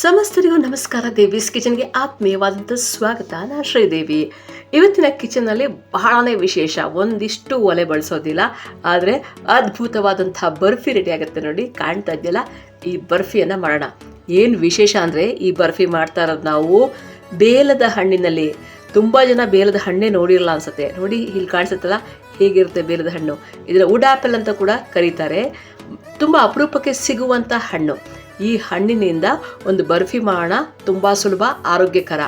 ಸಮಸ್ತರಿಗೂ ನಮಸ್ಕಾರ. ದೇವೀಸ್ ಕಿಚನ್ಗೆ ಆತ್ಮೀಯವಾದಂಥ ಸ್ವಾಗತ. ನಾನು ಶ್ರೀದೇವಿ. ಇವತ್ತಿನ ಕಿಚನಲ್ಲಿ ಬಹಳನೇ ವಿಶೇಷ. ಒಂದಿಷ್ಟು ಒಲೆ ಬಳಸೋದಿಲ್ಲ. ಆದರೆ ಅದ್ಭುತವಾದಂಥ ಬರ್ಫಿ ರೆಡಿ ಆಗುತ್ತೆ ನೋಡಿ. ಕಾಣ್ತಾ ಇದೆಯಲ್ಲ? ಈ ಬರ್ಫಿಯನ್ನು ಮಾಡೋಣ. ಏನು ವಿಶೇಷ ಅಂದರೆ ಈ ಬರ್ಫಿ ಮಾಡ್ತಾ ಇರೋದು ನಾವು ಬೇಲದ ಹಣ್ಣಿನಲ್ಲಿ. ತುಂಬ ಜನ ಬೇಲದ ಹಣ್ಣೇ ನೋಡಿರಲ್ಲ ಅನ್ಸುತ್ತೆ. ನೋಡಿ, ಇಲ್ಲಿ ಕಾಣಿಸುತ್ತಲ್ಲ? ಹೇಗಿರುತ್ತೆ ಬೇಲದ ಹಣ್ಣು? ಇದರ ವುಡ್ ಆ್ಯಪಲ್ ಅಂತ ಕೂಡ ಕರೀತಾರೆ. ತುಂಬ ಅಪರೂಪಕ್ಕೆ ಸಿಗುವಂಥ ಹಣ್ಣು. ಈ ಹಣ್ಣಿನಿಂದ ಒಂದು ಬರ್ಫಿ ಮಾಡೋಣ ತುಂಬ ಸುಲಭ, ಆರೋಗ್ಯಕರ.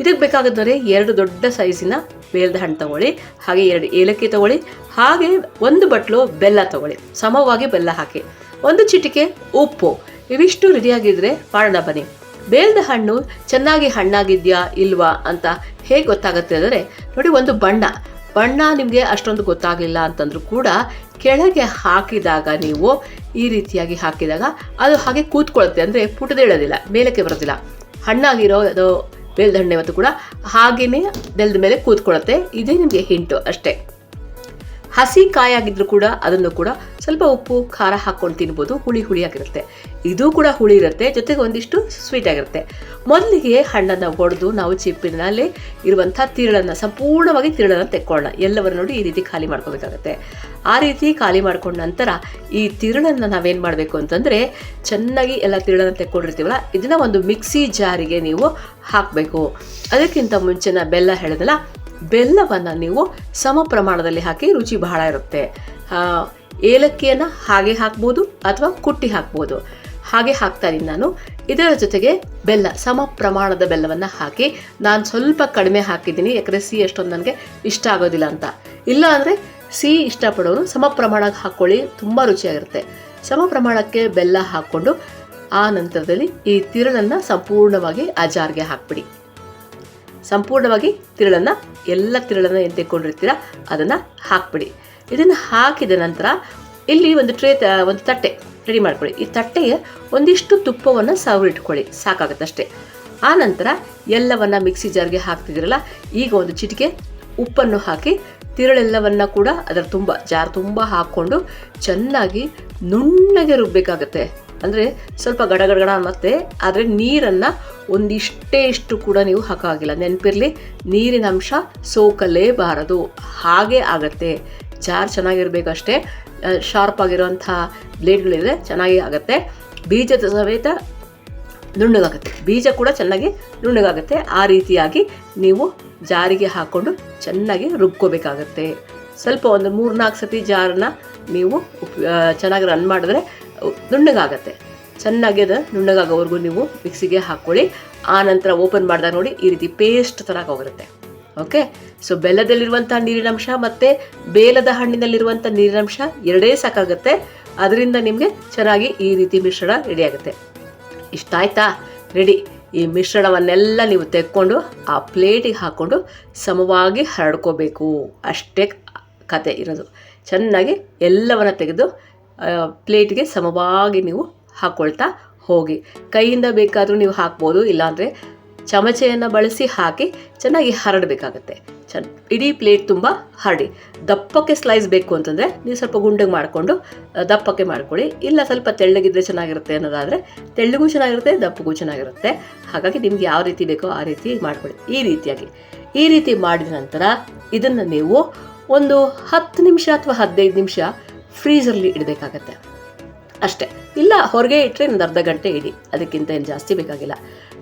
ಇದಕ್ಕೆ ಬೇಕಾಗಿದ್ದರೆ ಎರಡು ದೊಡ್ಡ ಸೈಜಿನ ಬೇಲದ ಹಣ್ಣು ತಗೊಳ್ಳಿ, ಹಾಗೆ ಎರಡು ಏಲಕ್ಕಿ ತಗೊಳ್ಳಿ, ಹಾಗೆ ಒಂದು ಬಟ್ಲು ಬೆಲ್ಲ ತಗೊಳ್ಳಿ. ಸಮವಾಗಿ ಬೆಲ್ಲ ಹಾಕಿ. ಒಂದು ಚಿಟಿಕೆ ಉಪ್ಪು. ಇವಿಷ್ಟು ರೆಡಿಯಾಗಿದ್ದರೆ ಮಾಡೋಣ ಬನ್ನಿ. ಬೇಲದ ಹಣ್ಣು ಚೆನ್ನಾಗಿ ಹಣ್ಣಾಗಿದೆಯಾ, ಇಲ್ವಾ ಅಂತ ಹೇಗೆ ಗೊತ್ತಾಗುತ್ತೆ ಅಂದರೆ, ನೋಡಿ ಒಂದು ಬಣ್ಣ. ಬಣ್ಣ ನಿಮಗೆ ಅಷ್ಟೊಂದು ಗೊತ್ತಾಗಲಿಲ್ಲ ಅಂತಂದ್ರೂ ಕೂಡ ಕೆಳಗೆ ಹಾಕಿದಾಗ ನೀವು ಈ ರೀತಿಯಾಗಿ ಹಾಕಿದಾಗ ಅದು ಹಾಗೆ ಕೂತ್ಕೊಳ್ಳುತ್ತೆ. ಅಂದರೆ ಪುಟದೇಳೋದಿಲ್ಲ ಮೇಲಕ್ಕೆ ಬರೋದಿಲ್ಲ. ಹಣ್ಣಾಗಿರೋ ಅದು ಬೆಲ್ದ ಹಣ್ಣೆ ಮತ್ತು ಕೂಡ ಹಾಗೆಯೇ ನೆಲದ ಮೇಲೆ ಕೂತ್ಕೊಳ್ಳುತ್ತೆ. ಇದೇ ನಿಮಗೆ ಹಿಂಟು ಅಷ್ಟೇ. ಹಸಿ ಕಾಯಾಗಿದ್ದರೂ ಕೂಡ ಅದನ್ನು ಕೂಡ ಸ್ವಲ್ಪ ಉಪ್ಪು, ಖಾರ ಹಾಕ್ಕೊಂಡು ತಿನ್ಬೋದು. ಹುಳಿ ಹುಳಿಯಾಗಿರುತ್ತೆ ಇದು ಕೂಡ ಹುಳಿ ಇರುತ್ತೆ. ಜೊತೆಗೆ ಒಂದಿಷ್ಟು ಸ್ವೀಟ್ ಆಗಿರುತ್ತೆ. ಮೊದಲಿಗೆ ಹಣ್ಣನ್ನು ಒಡೆದು ನಾವು ಚಿಪ್ಪಿನಲ್ಲಿ ಇರುವಂಥ ತಿರುಳನ್ನು, ಸಂಪೂರ್ಣವಾಗಿ ತಿರುಳನ್ನು ತೆಕ್ಕೊಳ್ಳೋಣ. ಎಲ್ಲವರು ನೋಡಿ ಈ ರೀತಿ ಖಾಲಿ ಮಾಡ್ಕೋಬೇಕಾಗತ್ತೆ. ಆ ರೀತಿ ಖಾಲಿ ಮಾಡ್ಕೊಂಡ ನಂತರ ಈ ತಿರುಳನ್ನು ನಾವೇನು ಮಾಡಬೇಕು ಅಂತಂದರೆ ಚೆನ್ನಾಗಿ ಎಲ್ಲ ತಿರುಳನ್ನು ತೆಕ್ಕೊಂಡಿರ್ತೀವಲ್ಲ, ಇದನ್ನು ಒಂದು ಮಿಕ್ಸಿ ಜಾರಿಗೆ ನೀವು ಹಾಕಬೇಕು. ಅದಕ್ಕಿಂತ ಮುಂಚೆನ ಬೆಲ್ಲ ಹೇಳಿದಲ್ಲ ಬೆಲ್ಲವನ್ನು ನೀವು ಸಮ ಪ್ರಮಾಣದಲ್ಲಿ ಹಾಕಿ ರುಚಿ ಬಹಳ ಇರುತ್ತೆ. ಏಲಕ್ಕಿಯನ್ನು ಹಾಗೆ ಹಾಕ್ಬೋದು ಅಥವಾ ಕುಟ್ಟಿ ಹಾಕ್ಬೋದು. ಹಾಗೆ ಹಾಕ್ತಾ ನಾನು. ಇದರ ಜೊತೆಗೆ ಬೆಲ್ಲ, ಸಮ ಪ್ರಮಾಣದ ಬೆಲ್ಲವನ್ನು ಹಾಕಿ ನಾನು ಸ್ವಲ್ಪ ಕಡಿಮೆ ಹಾಕಿದ್ದೀನಿ, ಯಾಕಂದರೆ ಸಿಹಿ ಅಷ್ಟೊಂದು ನನಗೆ ಇಷ್ಟ ಆಗೋದಿಲ್ಲ ಅಂತ. ಇಲ್ಲ ಅಂದರೆ ಸಿಹಿ ಇಷ್ಟಪಡೋರು ಸಮ ಪ್ರಮಾಣಕ್ಕೆ ಹಾಕ್ಕೊಳ್ಳಿ, ತುಂಬ ರುಚಿಯಾಗಿರುತ್ತೆ. ಸಮ ಪ್ರಮಾಣಕ್ಕೆ ಬೆಲ್ಲ ಹಾಕ್ಕೊಂಡು ಆ ನಂತರದಲ್ಲಿ ಈ ತಿರುಳನ್ನು ಸಂಪೂರ್ಣವಾಗಿ ಅಜಾರ್ಗೆ ಜಾರ್ಗೆ ಹಾಕ್ಬಿಡಿ. ಸಂಪೂರ್ಣವಾಗಿ ತಿರುಳನ್ನು, ಎಲ್ಲ ತಿರುಳನ್ನು ಏನು ಅದನ್ನು ಹಾಕ್ಬಿಡಿ. ಇದನ್ನು ಹಾಕಿದ ನಂತರ ಇಲ್ಲಿ ಒಂದು ಟ್ರೇ ಒಂದು ತಟ್ಟೆ ರೆಡಿ ಮಾಡ್ಕೊಳ್ಳಿ. ಈ ತಟ್ಟೆಗೆ ಒಂದಿಷ್ಟು ತುಪ್ಪವನ್ನು ಅಷ್ಟೇ. ಆ ನಂತರ ಎಲ್ಲವನ್ನು ಮಿಕ್ಸಿ ಜಾರ್ಗೆ ಹಾಕ್ತಿದ್ದೀರಲ್ಲ, ಈಗ ಒಂದು ಚಿಟಿಕೆ ಉಪ್ಪನ್ನು ಹಾಕಿ ತಿರುಳೆಲ್ಲವನ್ನು ಕೂಡ ಅದರ ತುಂಬ, ಜಾರ್ ತುಂಬ ಹಾಕ್ಕೊಂಡು ಚೆನ್ನಾಗಿ ನುಣ್ಣಗೆ ರುಬ್ಬಬೇಕಾಗತ್ತೆ ಅಂದರೆ ಸ್ವಲ್ಪ ಗಡಗಡಗಡ ಮತ್ತೆ ಆದರೆ ನೀರನ್ನು ಒಂದಿಷ್ಟೇ ಇಷ್ಟು ಕೂಡ ನೀವು ಹಾಕೋಗಿಲ್ಲ ನೆನಪಿರಲಿ, ನೀರಿನ ಅಂಶ ಸೋಕಲೇಬಾರದು. ಹಾಗೆ ಆಗತ್ತೆ. ಜಾರ್ ಚೆನ್ನಾಗಿರಬೇಕಷ್ಟೇ ಶಾರ್ಪ್ ಆಗಿರೋಂಥ ಬ್ಲೇಡ್ಗಳಿದ್ರೆ ಚೆನ್ನಾಗಿ ಆಗುತ್ತೆ. ಬೀಜದ ಸಮೇತ ನುಣ್ಣಗಾಗುತ್ತೆ. ಬೀಜ ಕೂಡ ಚೆನ್ನಾಗಿ ನುಣ್ಣಗಾಗುತ್ತೆ. ಆ ರೀತಿಯಾಗಿ ನೀವು ಜಾರಿಗೆ ಹಾಕ್ಕೊಂಡು ಚೆನ್ನಾಗಿ ರುಬ್ಕೋಬೇಕಾಗತ್ತೆ. ಸ್ವಲ್ಪ ಒಂದು ಮೂರು ನಾಲ್ಕು ಸತಿ ಜಾರನ್ನ ನೀವು ಉಪ್ ಚೆನ್ನಾಗಿ ರನ್ ಮಾಡಿದ್ರೆ ನುಣ್ಣಗಾಗತ್ತೆ. ಚೆನ್ನಾಗಿ ಅದು ನುಣ್ಣಗಾಗೋವರೆಗೂ ನೀವು ಮಿಕ್ಸಿಗೆ ಹಾಕ್ಕೊಳ್ಳಿ. ಆ ನಂತರ ಓಪನ್ ಮಾಡಿದಾಗ ನೋಡಿ ಈ ರೀತಿ ಪೇಸ್ಟ್ ಥರ ಹೋಗಿರುತ್ತೆ ಓಕೆ ಸೊ ಬೆಲ್ಲದಲ್ಲಿರುವಂಥ ನೀರಿನಂಶ ಮತ್ತು ಬೇಲದ ಹಣ್ಣಿನಲ್ಲಿರುವಂಥ ನೀರಿನಂಶ ಎರಡೇ ಸಾಕಾಗುತ್ತೆ. ಅದರಿಂದ ನಿಮಗೆ ಚೆನ್ನಾಗಿ ಈ ರೀತಿ ಮಿಶ್ರಣ ರೆಡಿ ಆಗುತ್ತೆ. ಇಷ್ಟ ಆಯ್ತಾ ರೆಡಿ ಈ ಮಿಶ್ರಣವನ್ನೆಲ್ಲ ನೀವು ತೆಕ್ಕೊಂಡು ಆ ಪ್ಲೇಟಿಗೆ ಹಾಕ್ಕೊಂಡು ಸಮವಾಗಿ ಹರಡ್ಕೋಬೇಕು. ಅಷ್ಟೇ ಕತೆ ಇರೋದು. ಚೆನ್ನಾಗಿ ಎಲ್ಲವನ್ನು ತೆಗೆದು ಪ್ಲೇಟ್ಗೆ ಸಮವಾಗಿ ನೀವು ಹಾಕ್ಕೊಳ್ತಾ ಹೋಗಿ. ಕೈಯಿಂದ ಬೇಕಾದರೂ ನೀವು ಹಾಕ್ಬೋದು, ಇಲ್ಲಾಂದರೆ ಚಮಚೆಯನ್ನು ಬಳಸಿ ಹಾಕಿ ಚೆನ್ನಾಗಿ ಹರಡಬೇಕಾಗತ್ತೆ. ಚೆನ್ನ ಇಡೀ ಪ್ಲೇಟ್ ತುಂಬ ಹರಡಿ. ದಪ್ಪಕ್ಕೆ ಸ್ಲೈಸ್ ಬೇಕು ಅಂತಂದರೆ ನೀವು ಸ್ವಲ್ಪ ಗುಂಡಗೆ ಮಾಡಿಕೊಂಡು ದಪ್ಪಕ್ಕೆ ಮಾಡ್ಕೊಳ್ಳಿ. ಇಲ್ಲ ಸ್ವಲ್ಪ ತೆಳ್ಳಗಿದ್ರೆ ಚೆನ್ನಾಗಿರುತ್ತೆ ಅನ್ನೋದಾದರೆ ತೆಳ್ಳಗೂ ಚೆನ್ನಾಗಿರುತ್ತೆ, ದಪ್ಪಗೂ ಚೆನ್ನಾಗಿರುತ್ತೆ. ಹಾಗಾಗಿ ನಿಮ್ಗೆ ಯಾವ ರೀತಿ ಬೇಕೋ ಆ ರೀತಿ ಮಾಡ್ಕೊಳ್ಳಿ. ಈ ರೀತಿಯಾಗಿ. ಈ ರೀತಿ ಮಾಡಿದ ನಂತರ ಇದನ್ನು ನೀವು ಒಂದು ಹತ್ತು ನಿಮಿಷ ಅಥವಾ ಹದಿನೈದು ನಿಮಿಷ ಫ್ರೀಸರ್ಲಿ ಇಡಬೇಕಾಗತ್ತೆ. ಅಷ್ಟೇ. ಇಲ್ಲ, ಹೊರಗೆ ಇಟ್ಟರೆ ಒಂದು ಅರ್ಧ ಗಂಟೆ ಇಡಿ. ಅದಕ್ಕಿಂತ ಏನು ಜಾಸ್ತಿ ಬೇಕಾಗಿಲ್ಲ.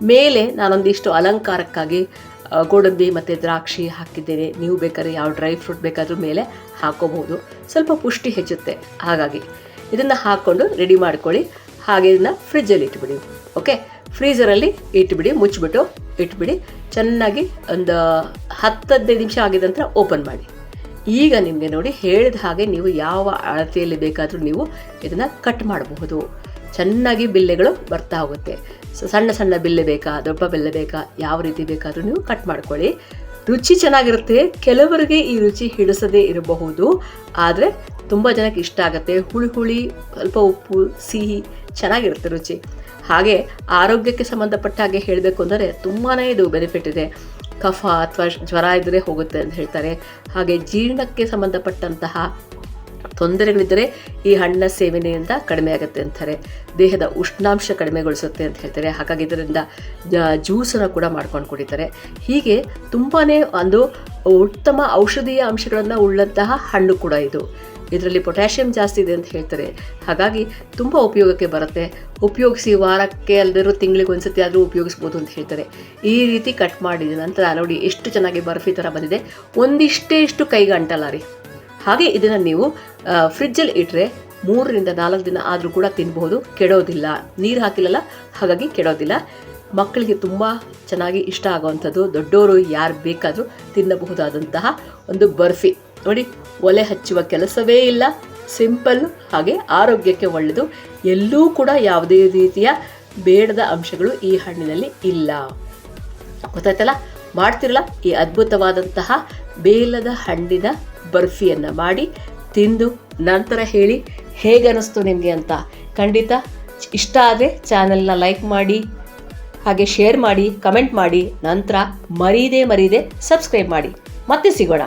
ಮೇಲೆ ನಾನೊಂದಿಷ್ಟು ಅಲಂಕಾರಕ್ಕಾಗಿ ಗೋಡಂಬಿ ಮತ್ತು ದ್ರಾಕ್ಷಿ ಹಾಕಿದ್ದೇನೆ. ನೀವು ಬೇಕಾದ್ರೆ ಯಾವ ಡ್ರೈ ಫ್ರೂಟ್ ಬೇಕಾದರೂ ಮೇಲೆ ಹಾಕೋಬಹುದು. ಸ್ವಲ್ಪ ಪುಷ್ಟಿ ಹೆಚ್ಚುತ್ತೆ. ಹಾಗಾಗಿ ಇದನ್ನು ಹಾಕ್ಕೊಂಡು ರೆಡಿ ಮಾಡ್ಕೊಳ್ಳಿ. ಹಾಗೆ ಇದನ್ನು ಫ್ರಿಜ್ಜಲ್ಲಿ ಇಟ್ಬಿಡಿ. ಓಕೆ? ಫ್ರೀಸರಲ್ಲಿ ಇಟ್ಬಿಡಿ, ಮುಚ್ಚಿಬಿಟ್ಟು ಇಟ್ಬಿಡಿ. ಚೆನ್ನಾಗಿ ಒಂದು ಹತ್ತು ಹದಿನೈದು ನಿಮಿಷ ಆಗಿದ ನಂತರ ಓಪನ್ ಮಾಡಿ. ಈಗ ನಿಮಗೆ ನೋಡಿ ಹೇಳಿದ ಹಾಗೆ ನೀವು ಯಾವ ಅಳತೆಯಲ್ಲಿ ಬೇಕಾದರೂ ನೀವು ಇದನ್ನು ಕಟ್ ಮಾಡಬಹುದು. ಚೆನ್ನಾಗಿ ಬಿಲ್ಲೆಗಳು ಬರ್ತಾ ಹೋಗುತ್ತೆ. ಸೊ, ಸಣ್ಣ ಸಣ್ಣ ಬಿಲ್ಲೆ ಬೇಕಾ, ದೊಡ್ಡ ಬಿಲ್ಲೆ ಬೇಕಾ, ಯಾವ ರೀತಿ ಬೇಕಾದರೂ ನೀವು ಕಟ್ ಮಾಡ್ಕೊಳ್ಳಿ. ರುಚಿ ಚೆನ್ನಾಗಿರುತ್ತೆ, ಕೆಲವರಿಗೆ ಈ ರುಚಿ ಹಿಡಿಸದೇ ಇರಬಹುದು. ಆದರೆ ತುಂಬ ಜನಕ್ಕೆ ಇಷ್ಟ ಆಗುತ್ತೆ. ಹುಳಿ ಹುಳಿ, ಸ್ವಲ್ಪ ಉಪ್ಪು, ಸಿಹಿ, ಚೆನ್ನಾಗಿರುತ್ತೆ ರುಚಿ. ಹಾಗೆ ಆರೋಗ್ಯಕ್ಕೆ ಸಂಬಂಧಪಟ್ಟ ಹಾಗೆ ಹೇಳಬೇಕು ಅಂದರೆ ತುಂಬಾ ಇದು ಬೆನಿಫಿಟ್ ಇದೆ. ಕಫ ಅಥವಾ ಜ್ವರ ಇದ್ದರೆ ಹೋಗುತ್ತೆ ಅಂತ ಹೇಳ್ತಾರೆ. ಹಾಗೆ ಜೀರ್ಣಕ್ಕೆ ಸಂಬಂಧಪಟ್ಟಂತಹ ತೊಂದರೆಗಳಿದ್ದರೆ ಈ ಹಣ್ಣಿನ ಸೇವನೆಯಿಂದ ಕಡಿಮೆ ಆಗುತ್ತೆ ಅಂತಾರೆ. ದೇಹದ ಉಷ್ಣಾಂಶ ಕಡಿಮೆಗೊಳಿಸುತ್ತೆ ಅಂತ ಹೇಳ್ತಾರೆ. ಹಾಗಾಗಿ ಇದರಿಂದ ಜ್ಯೂಸನ್ನು ಕೂಡ ಮಾಡ್ಕೊಂಡು ಕುಡಿತಾರೆ. ಹೀಗೆ ತುಂಬಾ ಒಂದು ಉತ್ತಮ ಔಷಧೀಯ ಅಂಶಗಳನ್ನು ಉಳ್ಳಂತಹ ಹಣ್ಣು ಕೂಡ ಇದು. ಇದರಲ್ಲಿ ಪೊಟ್ಯಾಷಿಯಂ ಜಾಸ್ತಿ ಇದೆ ಅಂತ ಹೇಳ್ತಾರೆ. ಹಾಗಾಗಿ ತುಂಬ ಉಪಯೋಗಕ್ಕೆ ಬರುತ್ತೆ. ಉಪಯೋಗಿಸಿ ವಾರಕ್ಕೆ ಅಲ್ಲದಿರೋ ತಿಂಗಳಿಗೆ ಒಂದ್ಸತಿ ಆದರೂ ಉಪಯೋಗಿಸ್ಬೋದು ಅಂತ ಹೇಳ್ತಾರೆ. ಈ ರೀತಿ ಕಟ್ ಮಾಡಿದ ನಂತರ ನೋಡಿ ಎಷ್ಟು ಚೆನ್ನಾಗಿ ಬರ್ಫಿ ಥರ ಬಂದಿದೆ. ಒಂದಿಷ್ಟೇ ಇಷ್ಟು ಕೈಗೆ ಅಂಟಲ್ಲ ರೀ. ಹಾಗೆ ಇದನ್ನು ನೀವು ಫ್ರಿಜ್ಜಲ್ಲಿ ಇಟ್ಟರೆ ಮೂರರಿಂದ ನಾಲ್ಕು ದಿನ ಆದರೂ ಕೂಡ ತಿನ್ನಬಹುದು ಕೆಡೋದಿಲ್ಲ. ನೀರು ಹಾಕಿಲ್ಲಲ್ಲ? ಹಾಗಾಗಿ ಕೆಡೋದಿಲ್ಲ. ಮಕ್ಕಳಿಗೆ ತುಂಬ ಚೆನ್ನಾಗಿ ಇಷ್ಟ ಆಗುವಂಥದ್ದು ದೊಡ್ಡವರು ಯಾರು ಬೇಕಾದರೂ ತಿನ್ನಬಹುದಾದಂತಹ ಒಂದು ಬರ್ಫಿ. ನೋಡಿ, ಒಲೆ ಹಚ್ಚುವ ಕೆಲಸವೇ ಇಲ್ಲ. ಸಿಂಪಲ್ ಹಾಗೆ ಆರೋಗ್ಯಕ್ಕೆ ಒಳ್ಳೆಯದು ಎಲ್ಲೂ ಕೂಡ ಯಾವುದೇ ರೀತಿಯ ಬೇಡದ ಅಂಶಗಳು ಈ ಹಣ್ಣಿನಲ್ಲಿ ಇಲ್ಲ. ಗೊತ್ತಾಯ್ತಲ್ಲ? ಮಾಡ್ತಿರಲ್ಲ? ಈ ಅದ್ಭುತವಾದಂತಹ ಬೇಲದ ಹಣ್ಣಿನ ಬರ್ಫಿಯನ್ನು ಮಾಡಿ ತಿಂದು ನಂತರ ಹೇಳಿ ಹೇಗೆ ಅನ್ನಿಸ್ತು ನಿಮಗೆ ಅಂತ. ಖಂಡಿತ ಇಷ್ಟ ಆದರೆ ಚಾನೆಲ್ನ ಲೈಕ್ ಮಾಡಿ, ಹಾಗೆ ಶೇರ್ ಮಾಡಿ, ಕಮೆಂಟ್ ಮಾಡಿ, ನಂತರ ಮರೀದೇ ಮರೀದೆ ಸಬ್ಸ್ಕ್ರೈಬ್ ಮಾಡಿ. ಮತ್ತೆ ಸಿಗೋಣ.